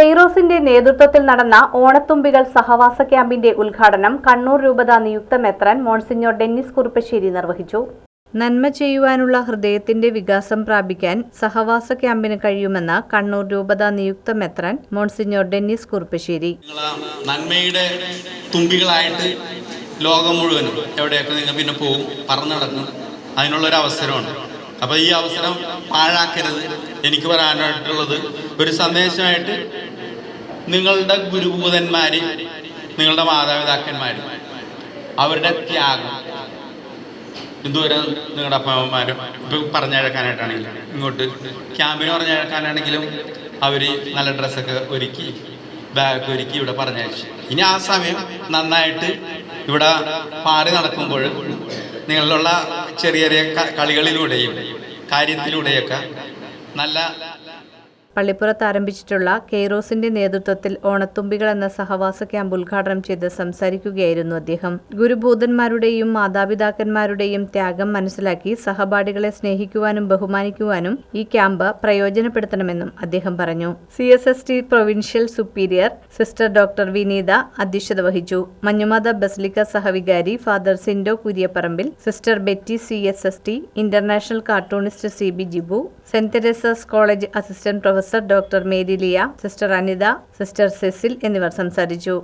കെയ്റോസിന്റെ നേതൃത്വത്തിൽ നടന്ന ഓണത്തുമ്പികൾ സഹവാസ ക്യാമ്പിന്റെ ഉദ്ഘാടനം കണ്ണൂർ രൂപത നിയുക്ത മെത്രാൻ മോൺസിഞ്ഞോർ ഡെന്നിസ് കുറുപ്പശ്ശേരി നിർവഹിച്ചു. നന്മ ചെയ്യുവാനുള്ള ഹൃദയത്തിന്റെ വികാസം പ്രാപിക്കാൻ സഹവാസ ക്യാമ്പിന് കഴിയുമെന്ന് കണ്ണൂർ രൂപത നിയുക്ത മെത്രാൻ മോൺസിഞ്ഞോർ ഡെന്നിസ് കുറുപ്പശ്ശേരി. നന്മയുടെ തുമ്പികളായിട്ട് ലോകം മുഴുവനും എവിടെയൊക്കെ നിങ്ങൾ പിന്നെ പോകും പറന്നു നടക്കും അതിനുള്ളൊരു അവസരമാണ് അപ്പോൾ ഈ അവസരം പാഴാക്കരുത്. എനിക്ക് പറയാനായിട്ടുള്ളത് ഒരു സന്ദേശമായിട്ട് നിങ്ങളുടെ ഗുരുഭൂതന്മാര് നിങ്ങളുടെ മാതാപിതാക്കന്മാര് അവരുടെ ത്യാഗം. എന്തോരം നിങ്ങളുടെ അപ്പന്മാരും ഇപ്പൊ പറഞ്ഞഴക്കാനായിട്ടാണെങ്കിലും ഇങ്ങോട്ട് ക്യാമ്പിന് പറഞ്ഞഴക്കാനാണെങ്കിലും അവർ നല്ല ഡ്രസ്സൊക്കെ ഒരുക്കി ബാഗ് ഒരുക്കി ഇവിടെ പറഞ്ഞയച്ചു. ഇനി ആ സമയം നന്നായിട്ട് ഇവിടെ പാറി നടക്കുമ്പോൾ നിങ്ങളിലുള്ള ചെറിയ ചെറിയ കളികളിലൂടെയും കാര്യത്തിലൂടെയൊക്കെ നല്ല പള്ളിപ്പുറത്ത് ആരംഭിച്ചിട്ടുള്ള കെയ്റോസിന്റെ നേതൃത്വത്തിൽ ഓണത്തുമ്പികൾ എന്ന സഹവാസ ക്യാമ്പ് ഉദ്ഘാടനം ചെയ്ത് സംസാരിക്കുകയായിരുന്നു അദ്ദേഹം. ഗുരുഭൂതന്മാരുടെയും മാതാപിതാക്കന്മാരുടെയും ത്യാഗം മനസ്സിലാക്കി സഹപാഠികളെ സ്നേഹിക്കുവാനും ബഹുമാനിക്കുവാനും ഈ ക്യാമ്പ് പ്രയോജനപ്പെടുത്തണമെന്നും അദ്ദേഹം പറഞ്ഞു. C S S T provincial superior sister doctor Vineetha അധ്യക്ഷത വഹിച്ചു. Manjumatha basilica സഹവികാരി father Sindo Kuriapparambil sister Betty C S S T international cartoonist C B Jibu saint Teresa's college assistant professor doctor Mary Liya sister Anitha sister Cecil എന്നിവർ സംസാരിച്ചു.